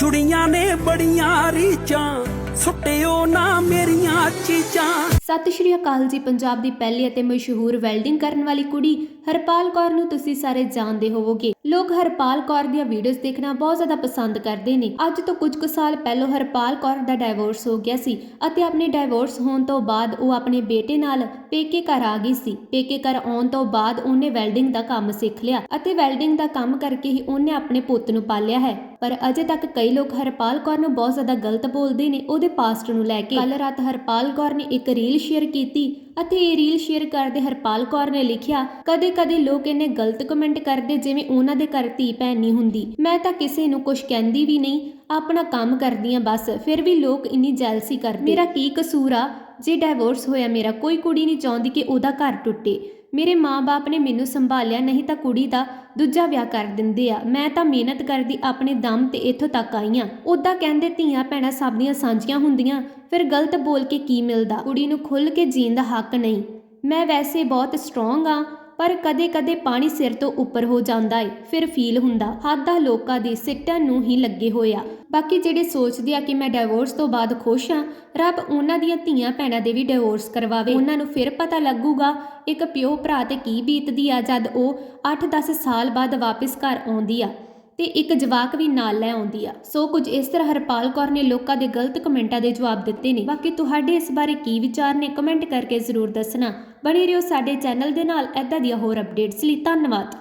ਜੁੜੀਆਂ ਨੇ ਬੜੀਆਂ ਰੀਚਾਂ ਸੁੱਟਿਓ ਨਾ ਮੇਰੀਆਂ ਚੀਜ਼ਾਂ। ਸਤਿ ਸ਼੍ਰੀ ਅਕਾਲ ਜੀ, ਪੰਜਾਬ ਦੀ ਪਹਿਲੀ ਅਤੇ ਮਸ਼ਹੂਰ ਵੈਲਡਿੰਗ ਕਰਨ ਵਾਲੀ ਕੁੜੀ, ਹਰਪਾਲ ਕੌਰ ਨੂੰ ਤੁਸੀਂ ਸਾਰੇ ਜਾਣਦੇ ਹੋਵੋਗੇ। ਲੋਕ ਹਰਪਾਲ ਕੌਰ ਦੀਆਂ ਵੀਡੀਓਜ਼ ਦੇਖਣਾ ਬਹੁਤ ਜ਼ਿਆਦਾ ਪਸੰਦ ਕਰਦੇ ਨੇ। ਅੱਜ ਤੋਂ ਕੁਝ ਕੁ ਸਾਲ ਪਹਿਲਾਂ ਹਰਪਾਲ ਕੌਰ ਦਾ ਡਾਈਵੋਰਸ ਹੋ ਗਿਆ ਸੀ ਅਤੇ ਆਪਣੇ ਡਾਈਵੋਰਸ ਹੋਣ ਤੋਂ ਬਾਅਦ ਉਹ ਆਪਣੇ ਬੇਟੇ ਨਾਲ ਪੇਕੇ ਘਰ ਆ ਗਈ ਸੀ। ਪੇਕੇ ਘਰ ਆਉਣ ਤੋਂ ਬਾਅਦ ਉਹਨੇ ਵੈਲਡਿੰਗ ਦਾ ਕੰਮ ਸਿੱਖ ਲਿਆ ਅਤੇ ਵੈਲਡਿੰਗ ਦਾ ਕੰਮ ਕਰਕੇ ਹੀ ਉਹਨੇ ਆਪਣੇ ਪੁੱਤ ਨੂੰ ਪਾਲਿਆ ਹੈ। ਪਰ ਅਜੇ ਤੱਕ ਕਈ ਲੋਕ ਹਰਪਾਲ ਕੌਰ ਨੂੰ ਬਹੁਤ ਜ਼ਿਆਦਾ ਗਲਤ ਬੋਲਦੇ ਨੇ, ਉਹਦੇ ਪਾਸਟ ਨੂੰ ਲੈ ਕੇ। ਕੱਲ ਰਾਤ ਹਰਪਾਲ ਕੌਰ ਨੇ ਇੱਕ ਰੀਲ ਸ਼ੇਅਰ ਕੀਤੀ ਅਤੇ ਇਹ ਰੀਲ ਸ਼ੇਅਰ ਕਰਦੇ ਹਰਪਾਲ ਕੌਰ ਨੇ ਲਿਖਿਆ ਕਦੇ-ਕਦੇ ਲੋਕ ਇਹਨੇ ਗਲਤ ਕਮੈਂਟ ਕਰਦੇ ਜਿਵੇਂ ਉਹਨਾਂ ਦੇ ਘਰ ਧੀ ਭੈਣ ਨਹੀਂ ਹੁੰਦੀ। ਮੈਂ ਤਾਂ ਕਿਸੇ ਨੂੰ ਕੁਝ ਕਹਿੰਦੀ ਵੀ ਨਹੀਂ, ਆਪਣਾ ਕੰਮ ਕਰਦੀ ਆ ਬਸ, ਫਿਰ ਵੀ ਲੋਕ ਇੰਨੀ ਜੈਲਸੀ ਕਰਦੇ। ਮੇਰਾ ਕੀ ਕਸੂਰ ਆ? ਜੇ ਡਾਈਵੋਰਸ ਹੋਇਆ ਮੇਰਾ, ਕੋਈ ਕੁੜੀ ਨਹੀਂ ਚਾਹੁੰਦੀ ਕਿ ਉਹਦਾ ਘਰ ਟੁੱਟੇ। ਮੇਰੇ ਮਾਂ-ਬਾਪ ਨੇ ਮੈਨੂੰ ਸੰਭਾਲਿਆ ਨਹੀਂ ਤਾਂ ਕੁੜੀ ਦਾ ਦੂਜਾ ਵਿਆਹ ਕਰ ਦਿੰਦੇ ਆ। ਮੈਂ ਤਾਂ ਮਿਹਨਤ ਕਰਦੀ ਆਪਣੇ ਦਮ ਤੇ ਇੱਥੋਂ ਤੱਕ ਆਈ ਆ। ਉਦਾਂ ਕਹਿੰਦੇ ਧੀਆਂ ਭੈਣਾਂ ਸਭ ਦੀਆਂ ਸਾਂਝੀਆਂ ਹੁੰਦੀਆਂ, ਫਿਰ ਗਲਤ ਬੋਲ ਕੇ ਕੀ ਮਿਲਦਾ? ਕੁੜੀ ਨੂੰ ਖੁੱਲ ਕੇ ਜੀਣ ਦਾ ਹੱਕ ਨਹੀਂ। ਮੈਂ ਵੈਸੇ ਬਹੁਤ ਸਟਰੋਂਗ ਆ। ਪਰ ਕਦੇ-ਕਦੇ ਪਾਣੀ ਸਿਰ ਤੋਂ ਉੱਪਰ ਹੋ ਜਾਂਦਾ ਏ, ਫਿਰ ਫੀਲ ਹੁੰਦਾ। ਹੱਦਾਂ ਲੋਕਾਂ ਦੀ ਸਿੱਟਾਂ ਨੂੰ ਹੀ ਲੱਗੇ ਹੋਇਆ ਬਾਕੀ ਜਿਹੜੇ ਸੋਚਦੇ ਆ ਕਿ ਮੈਂ ਡਿਵੋਰਸ ਤੋਂ ਬਾਅਦ ਖੁਸ਼ ਆ, ਰੱਬ ਉਹਨਾਂ ਦੀਆਂ ਧੀਆਂ ਭੈਣਾਂ ਦੇ ਵੀ ਡਿਵੋਰਸ ਕਰਵਾਵੇ। ਉਹਨਾਂ ਨੂੰ ਫਿਰ ਪਤਾ ਲੱਗੂਗਾ, ਇੱਕ ਪਿਓ ਭਰਾ ਤੇ ਕੀ ਬੀਤਦੀ ਆ ਜਦ ਉਹ 8-10 ਸਾਲ ਬਾਅਦ ਵਾਪਸ ਘਰ ਆਉਂਦੀ ਆ ਤੇ ਇੱਕ ਜਵਾਕ ਵੀ ਨਾਲ ਲੈ ਆਉਂਦੀ ਆ। ਸੋ ਕੁਝ ਇਸ ਤਰ੍ਹਾਂ ਹਰਪਾਲ ਕੌਰ ਨੇ ਲੋਕਾਂ ਦੇ ਗਲਤ ਕਮੈਂਟਾਂ ਦੇ ਜਵਾਬ ਦਿੱਤੇ ਨੇ। ਬਾਕੀ ਤੁਹਾਡੇ ਇਸ ਬਾਰੇ ਕੀ ਵਿਚਾਰ ਨੇ, ਕਮੈਂਟ ਕਰਕੇ ਜ਼ਰੂਰ ਦੱਸਣਾ। ਬਣੇ ਰਹੋ ਸਾਡੇ ਚੈਨਲ ਦੇ ਨਾਲ ਐਦਾਂ ਦੀਆਂ ਹੋਰ ਅਪਡੇਟਸ ਲਈ ਧੰਨਵਾਦ।